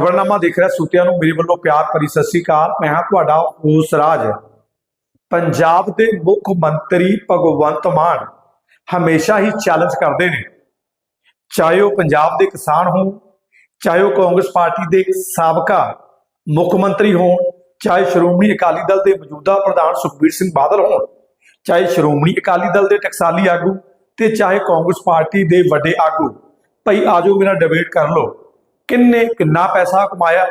ਖਬਰਨਾਮਾ ਦੇਖ ਰਿਹਾ, ਸੂਤਿਆਂ ਨੂੰ ਮੇਰੇ ਵੱਲੋਂ ਪਿਆਰ ਭਰੀ ਸਤਿ ਸ੍ਰੀ ਅਕਾਲ। ਮੈਂ ਹਾਂ ਤੁਹਾਡਾ ਹੋਸ ਰਾਜ। ਪੰਜਾਬ ਦੇ ਮੁੱਖ ਮੰਤਰੀ ਭਗਵੰਤ ਮਾਨ ਹਮੇਸ਼ਾ ਹੀ ਚੈਲੰਜ ਕਰਦੇ ਨੇ। ਚਾਹੇ ਉਹ ਪੰਜਾਬ ਦੇ ਕਿਸਾਨ ਹੋਣ, ਚਾਹੇ ਉਹ ਕਾਂਗਰਸ ਪਾਰਟੀ ਦੇ ਸਾਬਕਾ ਮੁੱਖ ਮੰਤਰੀ ਹੋਣ, ਚਾਹੇ ਸ਼੍ਰੋਮਣੀ ਅਕਾਲੀ ਦਲ ਦੇ ਮੌਜੂਦਾ ਪ੍ਰਧਾਨ ਸੁਖਬੀਰ ਸਿੰਘ ਬਾਦਲ ਹੋਣ, ਚਾਹੇ ਸ਼੍ਰੋਮਣੀ ਅਕਾਲੀ ਦਲ ਦੇ ਟਕਸਾਲੀ ਆਗੂ ਤੇ ਚਾਹੇ ਕਾਂਗਰਸ ਪਾਰਟੀ ਦੇ ਵੱਡੇ ਆਗੂ। ਭਾਈ ਆਜੋ ਮੇਰਾ ਡਿਬੇਟ ਕਰ ਲਓ। ਕਿੰਨੇ ਕਿੰਨਾ ਪੈਸਾ ਕਮਾਇਆ,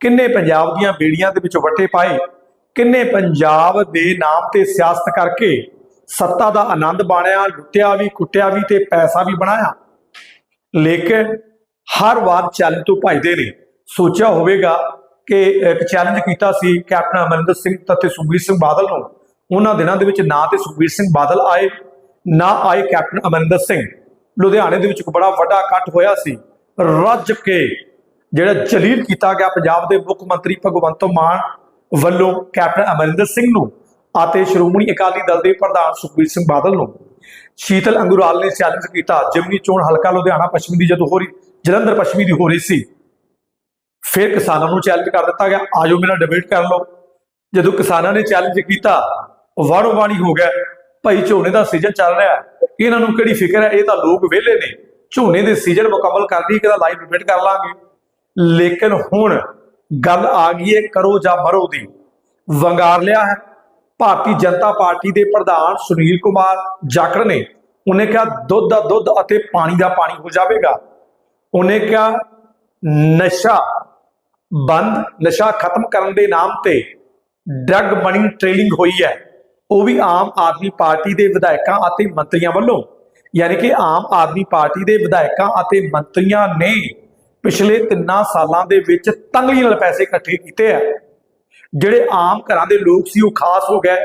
ਕਿੰਨੇ ਪੰਜਾਬ ਦੀਆਂ ਬੇੜੀਆਂ ਦੇ ਵਿੱਚ ਵੱਟੇ ਪਾਏ, ਕਿੰਨੇ ਪੰਜਾਬ ਦੇ ਨਾਮ ਤੇ ਸਿਆਸਤ ਕਰਕੇ ਸੱਤਾ ਦਾ ਆਨੰਦ ਬਾਣਿਆ ਲੁੱਟਿਆ ਵੀ, ਕੁੱਟਿਆ ਵੀ ਤੇ ਪੈਸਾ ਵੀ ਬਣਾਇਆ। ਲੇਕਿਨ ਹਰ ਵਾਰ ਚੈਲੰਜ ਤੋਂ ਭਜਦੇ ਨੇ। ਸੋਚਿਆ ਹੋਵੇਗਾ ਕਿ ਇੱਕ ਚੈਲੰਜ ਕੀਤਾ ਸੀ ਕੈਪਟਨ ਅਮਰਿੰਦਰ ਸਿੰਘ ਤੇ ਸੁਖਬੀਰ ਸਿੰਘ ਬਾਦਲ ਨੂੰ। ਉਹਨਾਂ ਦਿਨਾਂ ਦੇ ਵਿੱਚ ਨਾ ਤੇ ਸੁਖਬੀਰ ਸਿੰਘ ਬਾਦਲ ਆਏ, ਨਾ ਆਏ ਕੈਪਟਨ ਅਮਰਿੰਦਰ ਸਿੰਘ। ਲੁਧਿਆਣੇ ਦੇ ਵਿੱਚ ਇੱਕ ਬੜਾ ਵੱਡਾ ਇਕੱਠ ਹੋਇਆ ਸੀ। ਰੱਜ ਕੇ ਜਿਹੜਾ ਜਲੀਲ ਕੀਤਾ ਗਿਆ ਪੰਜਾਬ ਦੇ ਮੁੱਖ ਮੰਤਰੀ ਭਗਵੰਤ ਮਾਨ ਵੱਲੋਂ ਕੈਪਟਨ ਅਮਰਿੰਦਰ ਸਿੰਘ ਨੂੰ ਅਤੇ ਸ਼੍ਰੋਮਣੀ ਅਕਾਲੀ ਦਲ ਦੇ ਪ੍ਰਧਾਨ ਸੁਖਬੀਰ ਸਿੰਘ ਬਾਦਲ ਨੂੰ ਸ਼ੀਤਲ ਅੰਗੁਰਾਲ ਨੇ ਚੈਲੰਜ ਕੀਤਾ। ਜਿਮਨੀ ਚੋਣ ਹਲਕਾ ਲੁਧਿਆਣਾ ਪੱਛਮੀ ਦੀ ਜਦੋਂ ਹੋ ਰਹੀ, ਜਲੰਧਰ ਪੱਛਮੀ ਦੀ ਹੋ ਰਹੀ ਸੀ। ਫਿਰ ਕਿਸਾਨਾਂ ਨੂੰ ਚੈਲੰਜ ਕਰ ਦਿੱਤਾ ਗਿਆ। ਆਜੋ ਮੇਰਾ ਡਿਬੇਟ ਕਰ ਲਓ। ਜਦੋਂ ਕਿਸਾਨਾਂ ਨੇ ਚੈਲੰਜ ਕੀਤਾ ਵਾੜੋ ਵਾਣੀ ਹੋ ਗਿਆ। ਭਾਈ ਝੋਨੇ ਦਾ ਸੀਜ਼ਨ ਚੱਲ ਰਿਹਾ। ਇਹਨਾਂ ਨੂੰ ਕਿਹੜੀ ਫਿਕਰ ਹੈ? ਇਹ ਤਾਂ ਲੋਕ ਵਿਹਲੇ ਨੇ। ਝੋਨੇ ਦੇ ਸੀਜ਼ਨ ਮੁਕੰਮਲ ਕਰ ਲਈ ਕਿਹਦਾ ਲਾਈਵ ਡਿਬੇਟ ਕਰ ਲਾਂਗੇ। ਲੇਕਿਨ ਹੁਣ ਗੱਲ ਆ ਗਈ ਹੈ ਕਰੋ ਜਾਂ ਮਰੋ ਦੀ। ਵੰਗਾਰ ਲਿਆ ਹੈ। ਭਾਰਤੀ ਜਨਤਾ ਪਾਰਟੀ ਦੇ ਪ੍ਰਧਾਨ ਸੁਨੀਲ ਕੁਮਾਰ ਜਾਖੜ ਨੇ, ਉਹਨੇ ਕਿਹਾ ਦੁੱਧ ਦਾ ਦੁੱਧ ਅਤੇ ਪਾਣੀ ਦਾ ਪਾਣੀ ਹੋ ਜਾਵੇਗਾ। ਉਹਨੇ ਕਿਹਾ ਨਸ਼ਾ ਬੰਦ, ਨਸ਼ਾ ਖਤਮ ਕਰਨ ਦੇ ਨਾਮ ਤੇ ਡਰੱਗ ਮਨੀ ਟ੍ਰੇਲਿੰਗ ਹੋਈ ਹੈ। ਉਹ ਵੀ ਆਮ ਆਦਮੀ ਪਾਰਟੀ ਦੇ ਵਿਧਾਇਕਾਂ ਅਤੇ ਮੰਤਰੀਆਂ ਵੱਲੋਂ। ਯਾਨੀ ਕਿ ਆਮ ਆਦਮੀ ਪਾਰਟੀ ਦੇ ਵਿਧਾਇਕਾਂ ਅਤੇ ਮੰਤਰੀਆਂ ਨੇ ਪਿਛਲੇ 3 ਸਾਲਾਂ ਦੇ ਵਿੱਚ ਤੰਗਲੀ ਨਾਲ ਪੈਸੇ ਇਕੱਠੇ ਕੀਤੇ ਆ। ਜਿਹੜੇ ਆਮ ਘਰਾਂ ਦੇ ਲੋਕ ਸੀ, ਉਹ ਖਾਸ ਹੋ ਗਏ,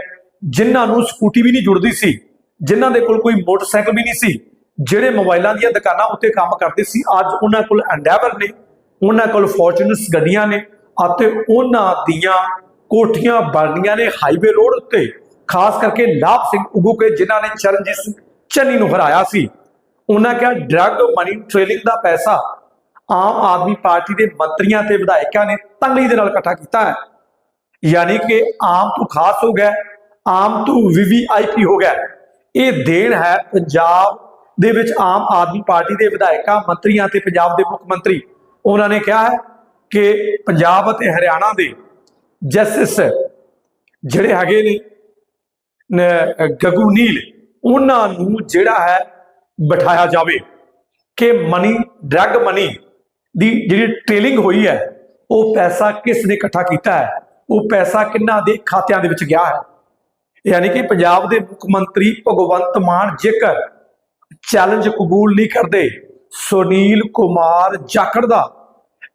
ਜਿਨ੍ਹਾਂ ਨੂੰ ਸਕੂਟੀ ਵੀ ਨਹੀਂ ਜੁੜਦੀ ਸੀ, ਜਿਨ੍ਹਾਂ ਦੇ ਕੋਲ ਕੋਈ ਮੋਟਰਸਾਈਕਲ ਵੀ ਨਹੀਂ ਸੀ, ਜਿਹੜੇ ਮੋਬਾਈਲਾਂ ਦੀਆਂ ਦੁਕਾਨਾਂ ਉੱਤੇ ਕੰਮ ਕਰਦੇ ਸੀ, ਅੱਜ ਉਹਨਾਂ ਕੋਲ ਐਂਡੈਵਰ ਨੇ, ਉਹਨਾਂ ਕੋਲ ਫੋਰਚੂਨਸ ਗੱਡੀਆਂ ਨੇ, ਅਤੇ ਉਹਨਾਂ ਦੀਆਂ ਕੋਠੀਆਂ ਬਣਨੀਆਂ ਨੇ ਹਾਈਵੇ ਰੋਡ ਉੱਤੇ, ਖਾਸ ਕਰਕੇ ਲਾਭ ਸਿੰਘ ਉਗੂ ਕੇ, ਜਿਨ੍ਹਾਂ ਨੇ ਚਰਨਜੀਤ ਸਿੰਘ ਚੰਨੀ ਨੂੰ ਹਰਾਇਆ ਸੀ। ਉਹਨਾਂ ਕਿਹਾ ਡਰੱਗ ਮਨੀ ਟ੍ਰੇਲਿੰਗ ਦਾ ਪੈਸਾ ਆਮ ਆਦਮੀ ਪਾਰਟੀ ਦੇ ਮੰਤਰੀਆਂ ਤੇ ਵਿਧਾਇਕਾਂ ਨੇ ਤੰਗਲੀ ਦੇ ਨਾਲ ਇਕੱਠਾ ਕੀਤਾ ਹੈ। ਯਾਨੀ ਕਿ ਆਮ ਤੋਂ ਖਾਸ ਹੋ ਗਿਆ, ਆਮ ਤੋਂ ਵੀਵੀਆਈਪੀ ਹੋ ਗਿਆ। ਇਹ ਦੇਣ ਹੈ ਪੰਜਾਬ ਦੇ ਵਿੱਚ ਆਮ ਆਦਮੀ ਪਾਰਟੀ ਦੇ ਵਿਧਾਇਕਾਂ, ਮੰਤਰੀਆਂ ਤੇ ਪੰਜਾਬ ਦੇ ਮੁੱਖ ਮੰਤਰੀ। ਉਹਨਾਂ ਨੇ ਕਿਹਾ ਹੈ ਕਿ ਪੰਜਾਬ ਅਤੇ ਹਰਿਆਣਾ ਦੇ ਜਸਟਿਸ ਜਿਹੜੇ ਹੈਗੇ ਨੇ, ਨ- ਗਗੂ ਨੀਲ ਉਹਨਾਂ ਨੂੰ ਜਿਹੜਾ ਹੈ ਬਿਠਾਇਆ ਜਾਵੇ ਕਿ ਮਨੀ ਡਰੱਗ ਮਨੀ ਦੀ ਜਿਹੜੀ ਟ੍ਰੇਲਿੰਗ ਹੋਈ ਹੈ, ਉਹ ਪੈਸਾ ਕਿਸ ਨੇ ਇਕੱਠਾ ਕੀਤਾ ਹੈ? ਉਹ ਪੈਸਾ ਕਿੰਨਾ ਦੇ ਖਾਤਿਆਂ ਦੇ ਵਿੱਚ ਗਿਆ ਹੈ? ਯਾਨੀ ਕਿ ਪੰਜਾਬ ਦੇ ਮੁੱਖ ਮੰਤਰੀ ਭਗਵੰਤ ਮਾਨ ਜੇਕਰ ਚੈਲੰਜ ਕਬੂਲ ਨਹੀਂ ਕਰਦੇ, ਸੁਨੀਲ ਕੁਮਾਰ ਜਾਖੜ ਦਾ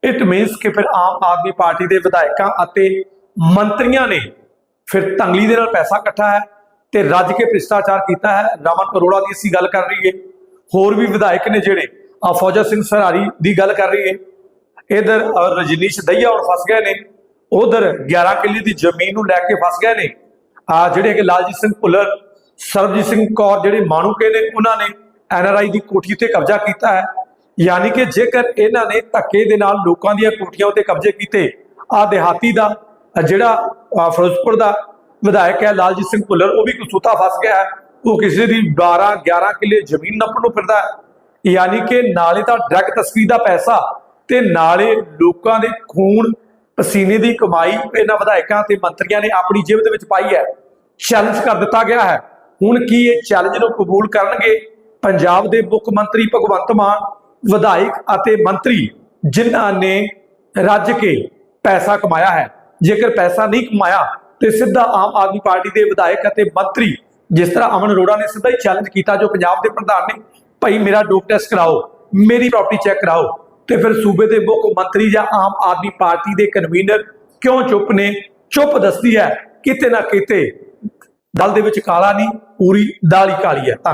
ਇਟ ਮੀਨਸ ਕਿ ਫਿਰ ਆਮ ਆਦਮੀ ਪਾਰਟੀ ਦੇ ਵਿਧਾਇਕਾਂ ਅਤੇ ਮੰਤਰੀਆਂ ਨੇ ਫਿਰ ਤੰਗਲੀ ਦੇ ਨਾਲ ਪੈਸਾ ਇਕੱਠਾ ਹੈ। ਤੇ ਰੱਜ ਕੇ ਭ੍ਰਿਸ਼ਟਾਚਾਰ ਕੀਤਾ ਹੈ। ਰਮਨ ਅਰੋੜਾ ਦੀ ਅਸੀਂ ਗੱਲ ਕਰ ਰਹੀ ਹੈ ਹੋਰ ਵੀ ਵਿਧਾਇਕ ਨੇ ਜਿਹੜੇ, ਆ ਫੌਜਾ ਸਿੰਘ ਸਰਾਰੀ ਦੀ ਗੱਲ ਕਰ ਰਹੀ ਹੈ ਇਧਰ ਰਜਨੀਸ਼ ਦਈਆ ਹੁਣ ਫਸ ਗਏ ਨੇ। ਉਧਰ 11 ਕਿੱਲੇ ਦੀ ਜ਼ਮੀਨ ਨੂੰ ਲੈ ਕੇ ਫਸ ਗਏ ਨੇ। ਆ ਜਿਹੜੇ ਕਿ ਲਾਲਜੀਤ ਸਿੰਘ ਭੁੱਲਰ, ਸਰਬਜੀਤ ਸਿੰਘ ਕੌਰ ਜਿਹੜੇ ਮਾਣੂਕੇ ਨੇ, ਉਹਨਾਂ ਨੇ ਐਨਆਰਆਈ ਦੀ ਕੋਠੀ ਤੇ ਕਬਜ਼ਾ ਕੀਤਾ ਹੈ। ਯਾਨੀ ਕਿ ਜੇਕਰ ਇਹਨਾਂ ਨੇ ਧੱਕੇ ਦੇ ਨਾਲ ਲੋਕਾਂ ਦੀਆਂ ਕੋਠੀਆਂ ਉੱਤੇ ਕਬਜ਼ੇ ਕੀਤੇ, ਆ ਦਿਹਾਤੀ ਦਾ, ਜਿਹੜਾ ਫਿਰੋਜ਼ਪੁਰ ਦਾ ਵਿਧਾਇਕ ਹੈ ਲਾਲਜੀਤ ਸਿੰਘ ਭੁੱਲਰ, ਉਹ ਵੀ ਕਸੂਤਾ ਫਸ ਗਿਆ ਹੈ। ਉਹ ਕਿਸੇ ਦੀ 12 11 ਕਿੱਲੇ ਜ਼ਮੀਨ ਨੱਪਣ ਨੂੰ ਫਿਰਦਾ ਹੈ। ਯਾਨੀ ਕਿ ਨਾਲੇ ਤਾਂ ਡਰੱਗ ਤਸਕਰੀ ਦਾ ਪੈਸਾ ਤੇ ਨਾਲੇ ਲੋਕਾਂ ਦੇ ਖੂਨ, ਪਸੀਨੇ ਦੀ ਕਮਾਈ ਇਹਨਾਂ ਵਿਧਾਇਕਾਂ ਤੇ ਮੰਤਰੀਆਂ ਨੇ ਆਪਣੀ ਜੇਬ ਦੇ ਵਿੱਚ ਪਾਈ ਹੈ। ਚੈਲੰਜ ਕਰ ਦਿੱਤਾ ਗਿਆ ਹੈ। ਹੁਣ ਕੀ ਇਹ ਚੈਲੰਜ ਨੂੰ ਕਬੂਲ ਕਰਨਗੇ? ਪੰਜਾਬ ਦੇ ਮੁੱਖ ਮੰਤਰੀ ਭਗਵੰਤ ਮਾਨ, ਵਿਧਾਇਕ ਅਤੇ ਮੰਤਰੀ ਜਿਨ੍ਹਾਂ ਨੇ ਰੱਜ ਕੇ ਪੈਸਾ ਕਮਾਇਆ ਹੈ। ਜੇਕਰ ਪੈਸਾ ਨਹੀਂ ਕਮਾਇਆ ਤੇ ਸਿੱਧਾ ਆਮ ਆਦਮੀ ਪਾਰਟੀ ਦੇ ਵਿਧਾਇਕ ਅਤੇ ਮੰਤਰੀ, ਜਿਸ ਤਰ੍ਹਾਂ ਅਮਨ ਅਰੋੜਾ ਨੇ ਸਿੱਧਾ ਹੀ ਚੈਲੰਜ ਕੀਤਾ, ਜੋ ਪੰਜਾਬ ਦੇ ਪ੍ਰਧਾਨ ਨੇ, ਭਾਈ ਮੇਰਾ ਡੋਪ ਟੈਸਟ ਕਰਾਓ, ਮੇਰੀ ਪ੍ਰਾਪਰਟੀ ਚੈੱਕ ਕਰਾਓ। ਤੇ ਫਿਰ ਸੂਬੇ ਦੇ ਮੁੱਖ ਮੰਤਰੀ ਜਾਂ ਆਮ ਆਦਮੀ ਪਾਰਟੀ ਦੇ ਕਨਵੀਨਰ ਕਿਉਂ ਚੁੱਪ ਨੇ? ਚੁੱਪ ਦੱਸਦੀ ਹੈ, ਕਿਤੇ ਨਾ ਕਿਤੇ, ਦਲ ਦੇ ਵਿੱਚ ਕਾਲਾ ਨਹੀਂ, ਪੂਰੀ ਦਾਲ ਹੀ ਕਾਲੀ ਹੈ। ਧੰਨਵਾਦ